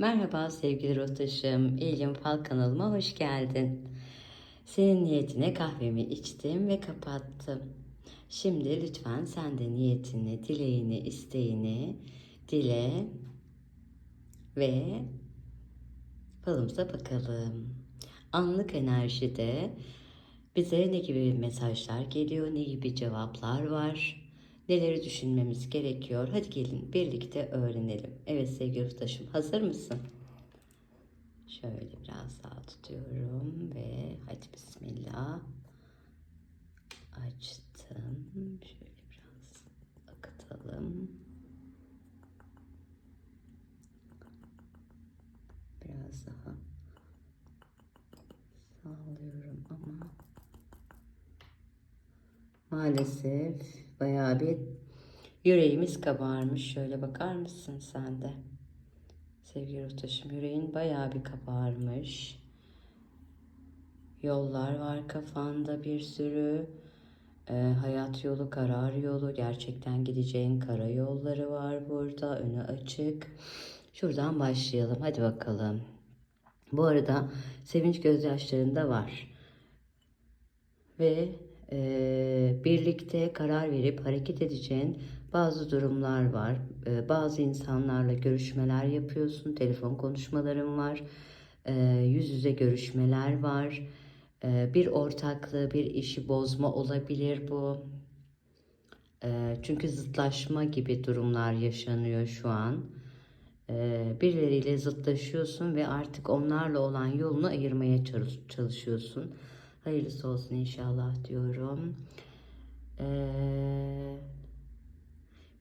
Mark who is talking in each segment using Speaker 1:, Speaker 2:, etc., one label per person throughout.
Speaker 1: Merhaba sevgili rotaşım, İlgin Fal kanalıma hoş geldin. Senin niyetine kahvemi içtim ve kapattım. Şimdi lütfen sen de niyetini, dileğini, isteğini dile ve falımıza bakalım. Anlık enerjide bize ne gibi mesajlar geliyor, ne gibi cevaplar var, neleri düşünmemiz gerekiyor. Hadi gelin birlikte öğrenelim. Evet sevgili ustaşım hazır mısın? Şöyle biraz daha tutuyorum ve hadi bismillah. Açtım. Şöyle biraz akıtalım. Biraz daha sağlıyorum ama maalesef bayağı bir yüreğimiz kabarmış. Şöyle bakar mısın sen de? Sevgili Rotaş'ım yüreğin bayağı bir kabarmış. Yollar var kafanda bir sürü. Ee, hayat yolu, karar yolu, gerçekten gideceğin kara yolları var burada. Önü açık. Şuradan başlayalım. Hadi bakalım. Bu arada sevinç gözyaşlarında var. Ve e, birlikte karar verip hareket edeceğin bazı durumlar var. E, bazı insanlarla görüşmeler yapıyorsun. Telefon konuşmaların var. E, yüz yüze görüşmeler var. E, bir ortaklığı, bir işi bozma olabilir bu. E, çünkü zıtlaşma gibi durumlar yaşanıyor şu an. Birileriyle zıtlaşıyorsun ve artık onlarla olan yolunu ayırmaya çalış- çalışıyorsun. Hayırlısı olsun inşallah diyorum. Ee,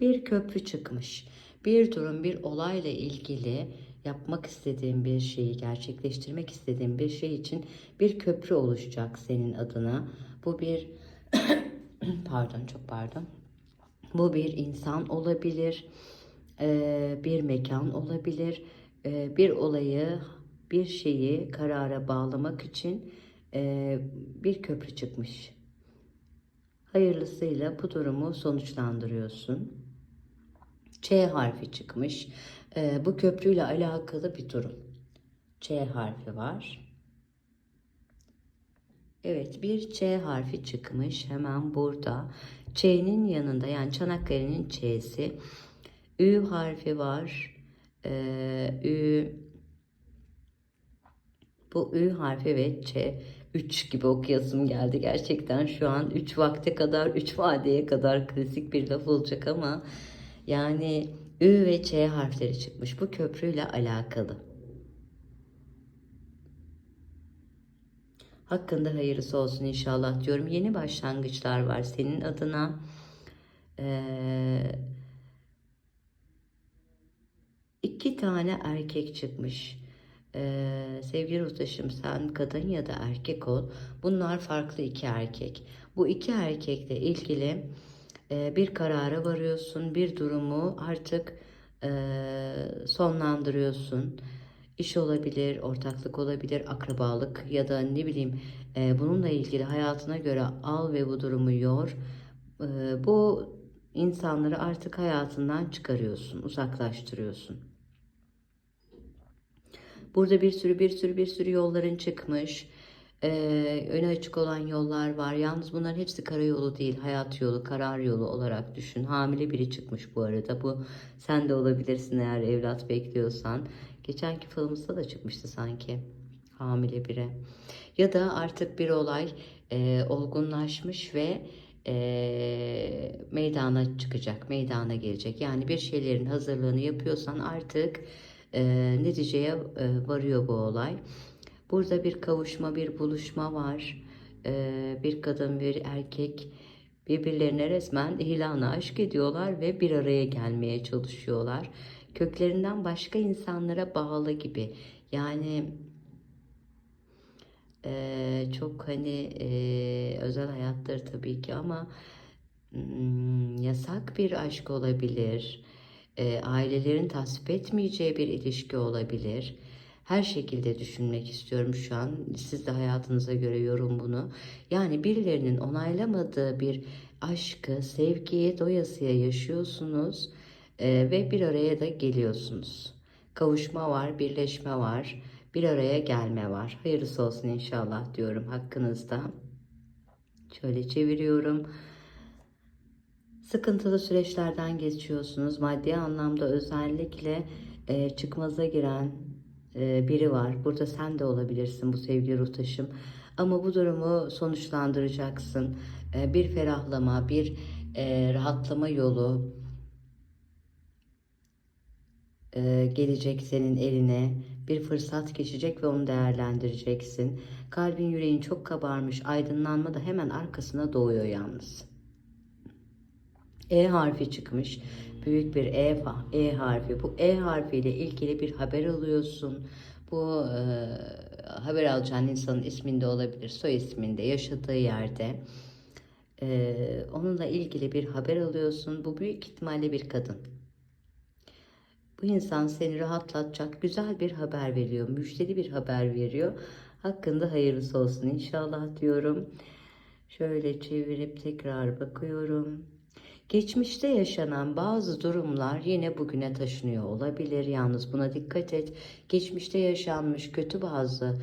Speaker 1: bir köprü çıkmış. Bir durum, bir olayla ilgili yapmak istediğin bir şeyi, gerçekleştirmek istediğin bir şey için bir köprü oluşacak senin adına. Bu bir pardon çok pardon. Bu bir insan olabilir, ee, bir mekan olabilir, ee, bir olayı, bir şeyi karara bağlamak için e, bir köprü çıkmış. Hayırlısıyla bu durumu sonuçlandırıyorsun. Ç harfi çıkmış. E, bu köprüyle alakalı bir durum. Ç harfi var. Evet bir Ç harfi çıkmış hemen burada. Ç'nin yanında yani Çanakkale'nin Ç'si. Ü harfi var. Ee, Ü bu Ü harfi ve Ç 3 gibi okuyasım geldi gerçekten şu an 3 vakte kadar 3 vadeye kadar klasik bir laf olacak ama yani Ü ve Ç harfleri çıkmış bu köprüyle alakalı. Hakkında hayırlısı olsun inşallah diyorum. Yeni başlangıçlar var senin adına. Ee, iki tane erkek çıkmış. Ee, sevgili Rutaş'ım sen kadın ya da erkek ol. Bunlar farklı iki erkek. Bu iki erkekle ilgili e, bir karara varıyorsun. Bir durumu artık e, sonlandırıyorsun. İş olabilir, ortaklık olabilir, akrabalık ya da ne bileyim e, bununla ilgili hayatına göre al ve bu durumu yor. E, bu insanları artık hayatından çıkarıyorsun, uzaklaştırıyorsun. Burada bir sürü bir sürü bir sürü yolların çıkmış. Ee, öne açık olan yollar var. Yalnız bunların hepsi karayolu değil, hayat yolu, karar yolu olarak düşün. Hamile biri çıkmış bu arada. Bu sen de olabilirsin eğer evlat bekliyorsan. Geçenki falımızda da çıkmıştı sanki. Hamile biri. Ya da artık bir olay e, olgunlaşmış ve e, meydana çıkacak, meydana gelecek. Yani bir şeylerin hazırlığını yapıyorsan artık e, neticeye e, varıyor bu olay. Burada bir kavuşma, bir buluşma var. E, bir kadın, bir erkek birbirlerine resmen ilanı aşk ediyorlar ve bir araya gelmeye çalışıyorlar. Köklerinden başka insanlara bağlı gibi. Yani e, çok hani özel hayattır tabii ki ama mm, yasak bir aşk olabilir e, ailelerin tasvip etmeyeceği bir ilişki olabilir. Her şekilde düşünmek istiyorum şu an. Siz de hayatınıza göre yorum bunu. Yani birilerinin onaylamadığı bir aşkı, sevgiyi doyasıya yaşıyorsunuz e, ve bir araya da geliyorsunuz. Kavuşma var, birleşme var, bir araya gelme var. Hayırlısı olsun inşallah diyorum hakkınızda. Şöyle çeviriyorum. Sıkıntılı süreçlerden geçiyorsunuz. Maddi anlamda özellikle e, çıkmaza giren e, biri var. Burada sen de olabilirsin bu sevgili ruh taşım. Ama bu durumu sonuçlandıracaksın. E, bir ferahlama, bir e, rahatlama yolu e, gelecek senin eline. Bir fırsat geçecek ve onu değerlendireceksin. Kalbin yüreğin çok kabarmış. Aydınlanma da hemen arkasına doğuyor yalnız. E harfi çıkmış. Büyük bir E, e harfi. Bu E harfiyle ilgili bir haber alıyorsun. Bu e, haber alacağın insanın isminde olabilir, soy isminde, yaşadığı yerde. E, onunla ilgili bir haber alıyorsun. Bu büyük ihtimalle bir kadın. Bu insan seni rahatlatacak güzel bir haber veriyor, müjdeli bir haber veriyor. Hakkında hayırlısı olsun inşallah diyorum. Şöyle çevirip tekrar bakıyorum. Geçmişte yaşanan bazı durumlar yine bugüne taşınıyor olabilir. Yalnız buna dikkat et. Geçmişte yaşanmış kötü bazı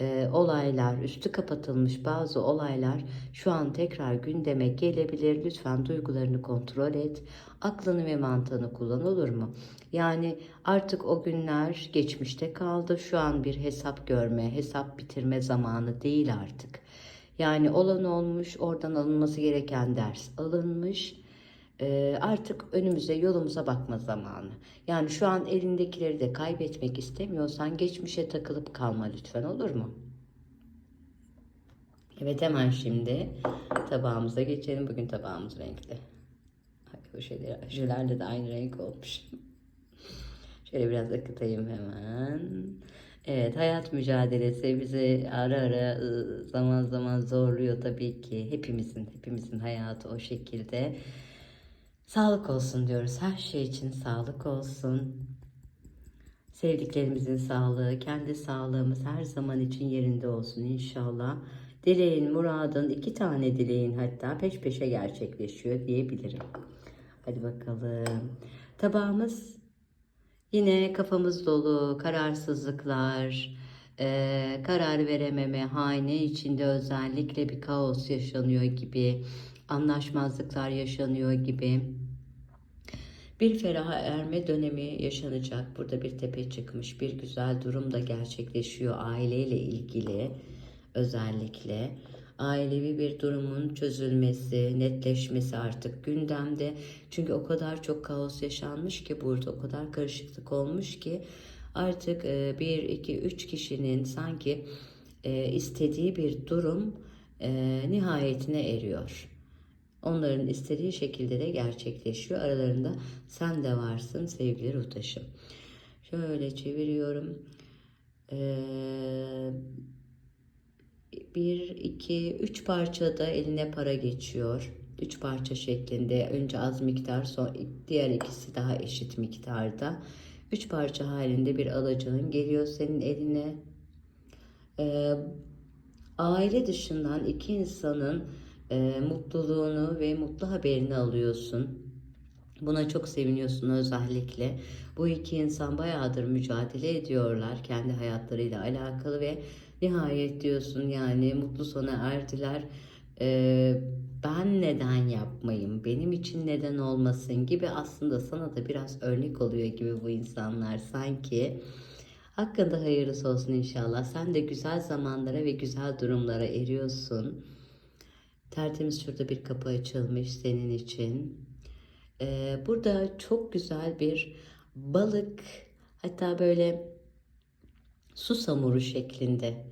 Speaker 1: e, olaylar, üstü kapatılmış bazı olaylar şu an tekrar gündeme gelebilir. Lütfen duygularını kontrol et. Aklını ve mantığını kullan olur mu? Yani artık o günler geçmişte kaldı. Şu an bir hesap görme, hesap bitirme zamanı değil artık. Yani olan olmuş, oradan alınması gereken ders alınmış. Artık önümüze yolumuza bakma zamanı. Yani şu an elindekileri de kaybetmek istemiyorsan geçmişe takılıp kalma lütfen olur mu? Evet hemen şimdi tabağımıza geçelim. Bugün tabağımız renkli. Şeyler, jölerle de aynı renk olmuş. Şöyle biraz akıtayım hemen. Evet hayat mücadelesi bizi ara ara ı, zaman zaman zorluyor tabii ki. Hepimizin hepimizin hayatı o şekilde. Sağlık olsun diyoruz. Her şey için sağlık olsun. Sevdiklerimizin sağlığı, kendi sağlığımız her zaman için yerinde olsun inşallah. Dileğin, muradın, iki tane dileğin hatta peş peşe gerçekleşiyor diyebilirim. Hadi bakalım. Tabağımız yine kafamız dolu, kararsızlıklar, eee, karar verememe, hane içinde özellikle bir kaos yaşanıyor gibi, anlaşmazlıklar yaşanıyor gibi. Bir feraha erme dönemi yaşanacak. Burada bir tepe çıkmış. Bir güzel durum da gerçekleşiyor aileyle ilgili özellikle. Ailevi bir durumun çözülmesi, netleşmesi artık gündemde. Çünkü o kadar çok kaos yaşanmış ki burada o kadar karışıklık olmuş ki artık e, bir, iki, üç kişinin sanki e, istediği bir durum e, nihayetine eriyor. Onların istediği şekilde de gerçekleşiyor. Aralarında sen de varsın sevgili ruhtaşım. Şöyle çeviriyorum. Ee, bir, iki, üç parçada eline para geçiyor. Üç parça şeklinde. Önce az miktar, sonra diğer ikisi daha eşit miktarda. Üç parça halinde bir alacağın geliyor senin eline. Ee, aile dışından iki insanın e, mutluluğunu ve mutlu haberini alıyorsun. Buna çok seviniyorsun özellikle. Bu iki insan bayağıdır mücadele ediyorlar kendi hayatlarıyla alakalı ve nihayet diyorsun yani mutlu sona erdiler. Ee, ben neden yapmayayım, benim için neden olmasın gibi aslında sana da biraz örnek oluyor gibi bu insanlar sanki. Hakkında hayırlısı olsun inşallah. Sen de güzel zamanlara ve güzel durumlara eriyorsun. Tertemiz şurada bir kapı açılmış senin için. Ee, burada çok güzel bir balık hatta böyle susamuru şeklinde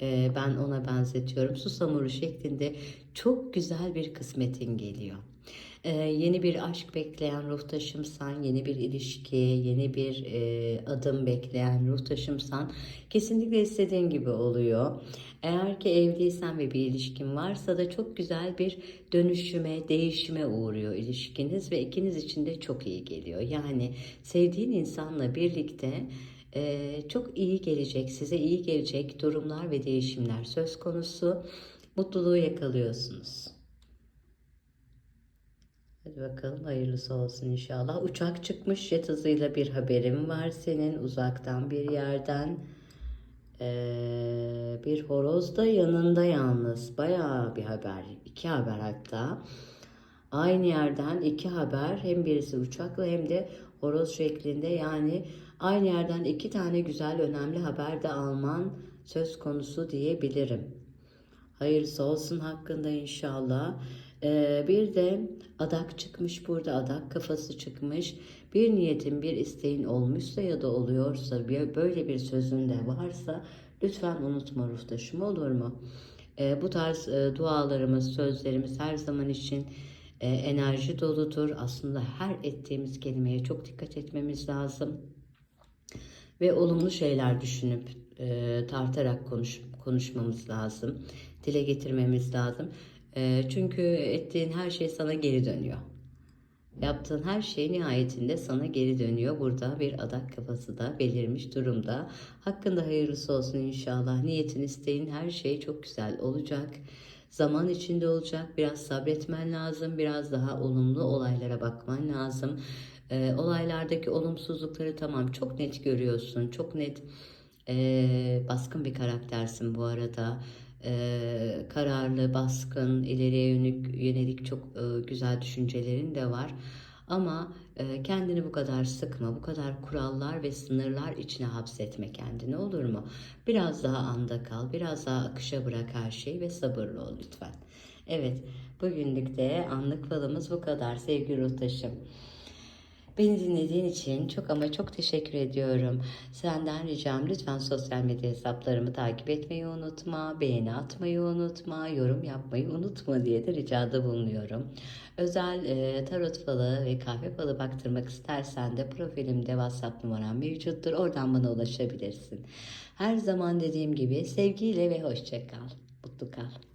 Speaker 1: e, ben ona benzetiyorum. Susamuru şeklinde çok güzel bir kısmetin geliyor. Ee, yeni bir aşk bekleyen ruh taşımsan, yeni bir ilişki, yeni bir e, adım bekleyen ruh taşımsan kesinlikle istediğin gibi oluyor. Eğer ki evliysen ve bir ilişkin varsa da çok güzel bir dönüşüme, değişime uğruyor ilişkiniz ve ikiniz için de çok iyi geliyor. Yani sevdiğin insanla birlikte e, çok iyi gelecek, size iyi gelecek durumlar ve değişimler söz konusu. Mutluluğu yakalıyorsunuz. Hadi bakalım hayırlısı olsun inşallah. Uçak çıkmış jet hızıyla bir haberim var senin uzaktan bir yerden. Ee, bir horoz da yanında yalnız. Bayağı bir haber. iki haber hatta. Aynı yerden iki haber. Hem birisi uçakla hem de horoz şeklinde. Yani aynı yerden iki tane güzel önemli haber de alman söz konusu diyebilirim. Hayırlısı olsun hakkında inşallah. Ee, bir de adak çıkmış burada adak kafası çıkmış. Bir niyetin bir isteğin olmuşsa ya da oluyorsa bir, böyle bir sözün de varsa lütfen unutma ruhtaşım olur mu? Ee, bu tarz e, dualarımız, sözlerimiz her zaman için e, enerji doludur. Aslında her ettiğimiz kelimeye çok dikkat etmemiz lazım ve olumlu şeyler düşünüp e, tartarak konuş, konuşmamız lazım. Dile getirmemiz lazım. E, çünkü ettiğin her şey sana geri dönüyor. Yaptığın her şey nihayetinde sana geri dönüyor. Burada bir adak kafası da belirmiş durumda. Hakkında hayırlısı olsun inşallah. Niyetin, isteğin her şey çok güzel olacak. Zaman içinde olacak. Biraz sabretmen lazım. Biraz daha olumlu olaylara bakman lazım. Ee, olaylardaki olumsuzlukları tamam çok net görüyorsun. Çok net ee, baskın bir karaktersin bu arada. Ee, kararlı, baskın, ileriye yönelik, yönelik çok e, güzel düşüncelerin de var. Ama e, kendini bu kadar sıkma, bu kadar kurallar ve sınırlar içine hapsetme kendini olur mu? Biraz daha anda kal, biraz daha akışa bırak her şeyi ve sabırlı ol lütfen. Evet, bugünlük de anlık falımız bu kadar sevgili ruhtaşım. Beni dinlediğin için çok ama çok teşekkür ediyorum. Senden ricam lütfen sosyal medya hesaplarımı takip etmeyi unutma, beğeni atmayı unutma, yorum yapmayı unutma diye de ricada bulunuyorum. Özel e, tarot falı ve kahve falı baktırmak istersen de profilimde WhatsApp numaram mevcuttur. Oradan bana ulaşabilirsin. Her zaman dediğim gibi sevgiyle ve hoşça kal. Mutlu kal.